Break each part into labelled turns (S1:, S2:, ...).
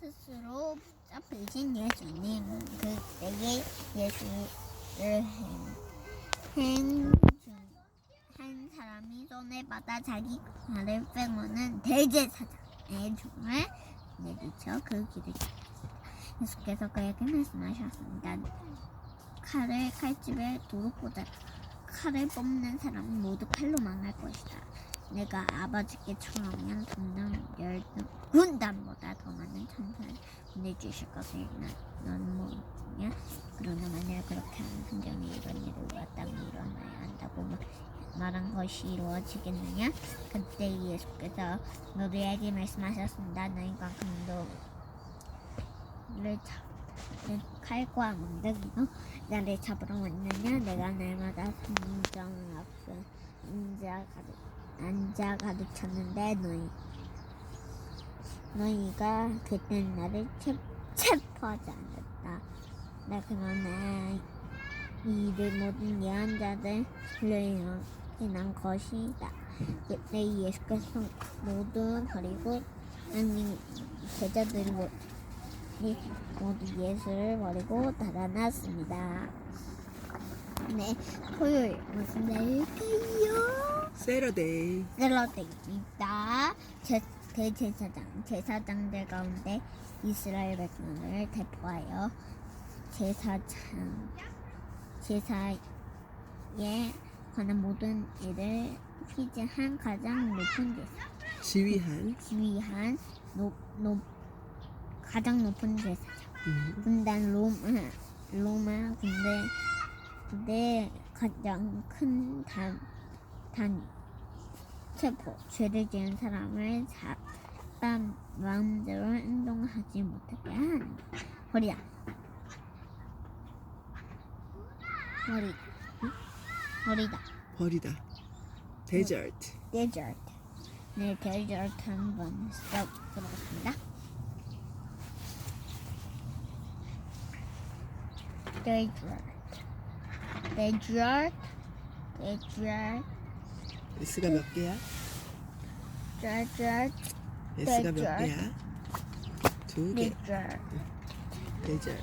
S1: 스스로 붙잡히신 예수님 그때의 예수를 행, 한 사람이 손에 받아 자기 발을 빼고는 대제사장의 종을 내리쳐 그 길을 예수께서 그에게 말씀하셨습니다. 칼을 칼집에 도로 꽂아 칼을 뽑는 사람은 모두 칼로 망할 것이다. 내가 아버지께 청하면 동등 열등 군단보다 더 많은 천사를 보내주실 것을 나- 너는 모르냐? 그러나 만일 그렇게 하는 성경이 이런 일을 마땅히 일어나야 한다고 마- 말한 것이 이루어지겠느냐? 그때 예수께서 너희에게 말씀하셨습니다. 너희가 강도를 잡내 칼과 몽둥이로 나를 잡으러 왔느냐? 내가 날마다 성경 앞에 앉아 가득 앉아 가득 쳤는데 너희 너희가 그때 나를 체, 체포하지 않았다. 나 그러나 이들 모든 예한 자들을 인한 것이다. 그때 예수께서 모두 버리고 아니 제자들이 모- 이 모두 예수를 버리고 달아났습니다. 네, 토요일 무슨 날일까요?
S2: 세러데이.
S1: 셀러데이입니다. 제, 대제사장, 제사장들 가운데 이스라엘 백성을 대표하여 제사장, 제사에 관한 모든 일을 피지한 가장 높은 제사,
S2: 지휘한.
S1: 지휘한 높, 높, 가장 높은 제사장.
S2: 음.
S1: 분단 로마, 로마 군대, 군대 가장 큰 단, 단, 체포, 죄를 지은 사람을 사람 마음대로 행동하지 못하게 한다. 허리야. 허리, 응? 허리다.
S2: 버리다. 데저트.
S1: 데저트. 네, 데저트 한번 써보겠습니다. 데저트. 데저트. 데저트.
S2: S가 몇 개야?
S1: 데저트.
S2: S가 몇. 개야? 두 개.
S1: 데저트.
S2: 데저트.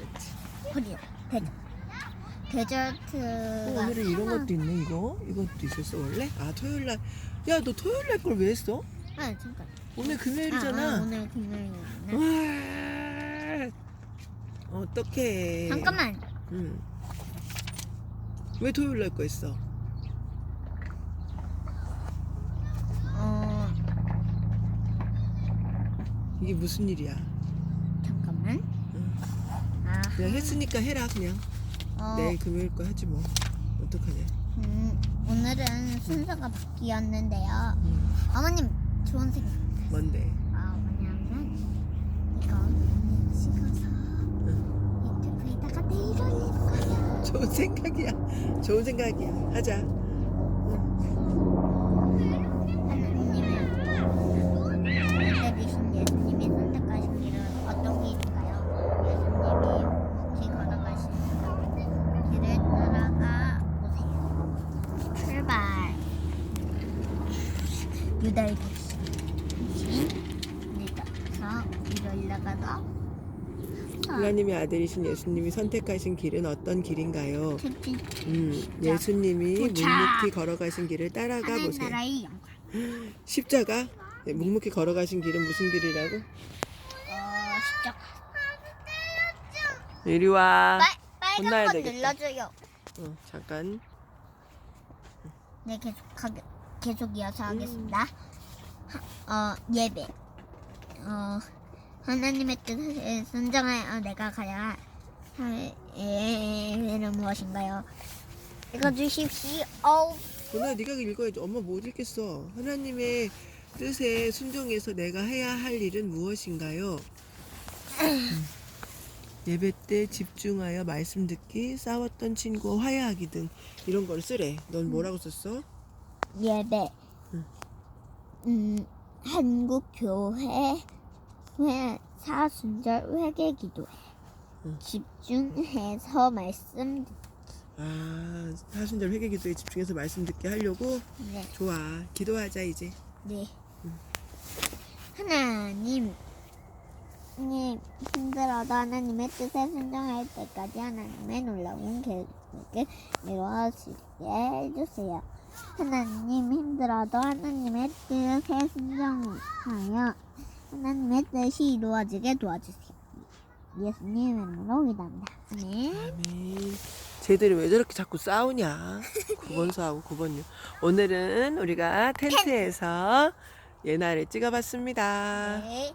S1: 허리야. 데저트. 데저트.
S2: 어, 오늘은 이런 것도 있네 이거. 이것도 있었어 원래? 아 토요일 날. 야 너 토요일 날 걸 왜 했어?
S1: 아, 잠깐.
S2: 오늘
S1: 아, 아,
S2: 금요일이잖아.
S1: 오늘 금요일이네.
S2: 와. 어떡해.
S1: 잠깐만.
S2: 응. 왜 토요일 날 거 했어?
S1: 어,
S2: 이게 무슨 일이야?
S1: 잠깐만.
S2: 응.
S1: 아,
S2: 그냥 했으니까 해라 그냥.
S1: 어,
S2: 내일 금요일 거 하지 뭐. 어떡하냐.
S1: 음, 오늘은 순서가 바뀌었는데요.
S2: 응.
S1: 어머님, 좋은 생각.
S2: 뭔데?
S1: 아, 뭐냐면, 이거 식어서 유튜브에다가 내일 올릴 거예요.
S2: 좋은 생각이야. 좋은 생각이야. 하자.
S1: 내가서 위로 올라가서
S2: 하나님의 아들이신 예수님이 선택하신 길은 어떤 길인가요?
S1: 특히
S2: 음, 예수님이
S1: 도착!
S2: 묵묵히 걸어가신 길을 따라가 보세요.
S1: 영광.
S2: 십자가? 네, 묵묵히 걸어가신 길은 무슨 길이라고?
S1: 어, 십자가.
S2: 이리 와.
S1: 빨,
S2: 혼나야
S1: 빨간 건
S2: 되겠다.
S1: 눌러줘요.
S2: 어, 잠깐.
S1: 네, 계속 하게, 계속 이어서
S2: 음.
S1: 하겠습니다. 하, 어, 예배. 어, 하나님의 뜻을 순정하여 내가 가야 할 예배는 무엇인가요? 읽어주십시오.
S2: 누나 네가 읽어야지. 엄마 못 읽겠어. 하나님의 뜻에 순종해서 내가 해야 할 일은 무엇인가요? 음. 예배 때 집중하여 말씀 듣기, 싸웠던 친구와 화해하기 등 이런 걸 쓰래. 넌 뭐라고 썼어?
S1: 예배.
S2: 응.
S1: 음, 한국 교회 회 사순절 회개 기도회.
S2: 응.
S1: 집중해서 말씀 듣-
S2: 아, 사순절 회개 기도에 집중해서 말씀 듣게 하려고
S1: 네.
S2: 좋아. 기도하자 이제.
S1: 네. 하나님, 하나님 힘들어도 하나님의 뜻에 순종할 때까지 하나님의 놀라운 계획을 이루어지게 해주세요. 하나님 힘들어도 하나님의 뜻에 순종하여 하나님의 뜻이 이루어지게 도와주세요. 예수님의 이름으로 기도합니다. 아멘.
S2: 아멘. 쟤들이 왜 저렇게 자꾸 싸우냐? 9번수하고 9번요. 오늘은 우리가 텐트에서 예나를 찍어봤습니다.
S1: 네.